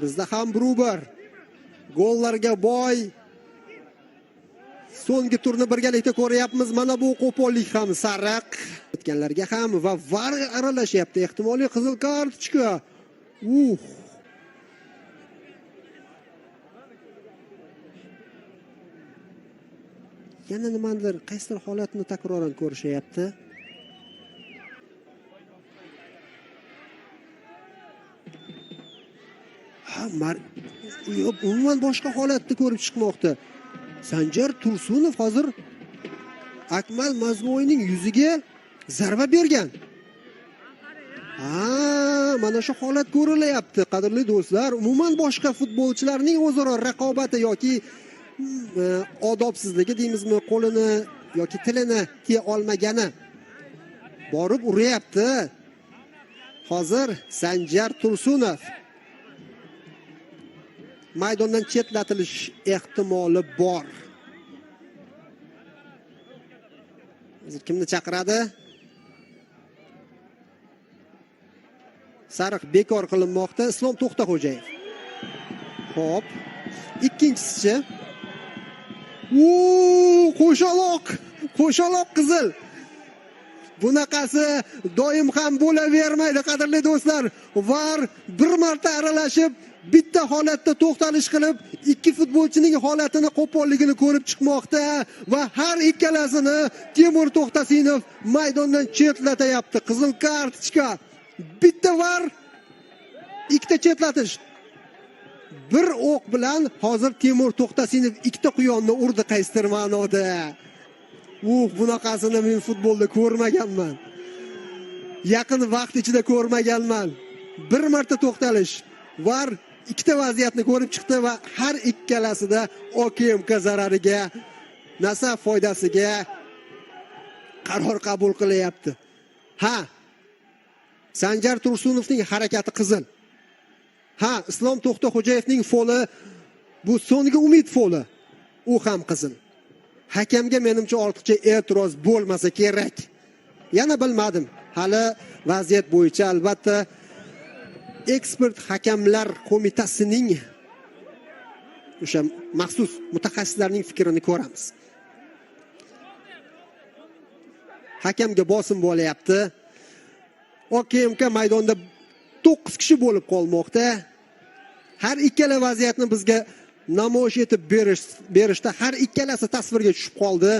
bizda ham bruber gollarga boy. So'nggi turni birgalikda ko'ryapmiz. Mana bu qo'pollik ham sariq. O'tganlarga ham va var aralashyapti ehtimoliy qizil kartochka uh. Yana nimadir qaysidir holatni takroran ko'rishyapti umuman boshqa holatni ko'rib chiqmoqda. Sanjar tursunov hozir akmal mazmoyning yuziga zarba bergan. Ha mana shu holat ko'rilyapti qadrli do'stlar. Umuman boshqa futbolchilarning o'zaro raqobati yoki e, odobsizligi deymizmi qo'lini yoki tilini tiya olmagani borib uryapti. Hozir sanjar tursunov maydondan chetlatilish ehtimoli bor. Hozir kimni chaqiradi? Sariq bekor qilinmoqda. Islom to'xtaxo'jayev. Ho'p ikkinchisichi. U qo'shaloq qo'shaloq qizil. Bunaqasi doim ham bo'lavermaydi qadrli do'stlar. Var bir marta aralashib bitta holatda to'xtalish qilib ikki futbolchining holatini qo'polligini ko'rib chiqmoqda va har ikkalasini temur to'xtasinov maydondan chetlatyapti qizil kartochka. Bitta var ikkita chetlatish. Bir o'q bilan hozir temur to'xtasinov ikkita quyonni urdi qaysidir ma'noda u bunaqasini men futbolda ko'rmaganman. Yaqin vaqt ichida ko'rmaganman. Bir marta to'xtalish. Var ikkita vaziyatni ko'rib chiqdi va har ikkalasida okmk zarariga nasaf foydasiga qaror qabul qilyapti. Ha sanjar tursunovning harakati qizil. Ha islom to'xtaxo'jayevning foli bu so'nggi umid foli u ham qizil. Hakamga menimcha ortiqcha e'tiroz bo'lmasa kerak. Yana bilmadim hali vaziyat bo'yicha albatta ekspert hakamlar qo'mitasining o'sha maxsus mutaxassislarning fikrini ko'ramiz. Hakamga bosim bo'lyapti okmk maydonda to'qqiz kishi bo'lib qolmoqda. Har ikkala vaziyatni bizga namoyish etib berish berishda har ikkalasi tasvirga tushib qoldi.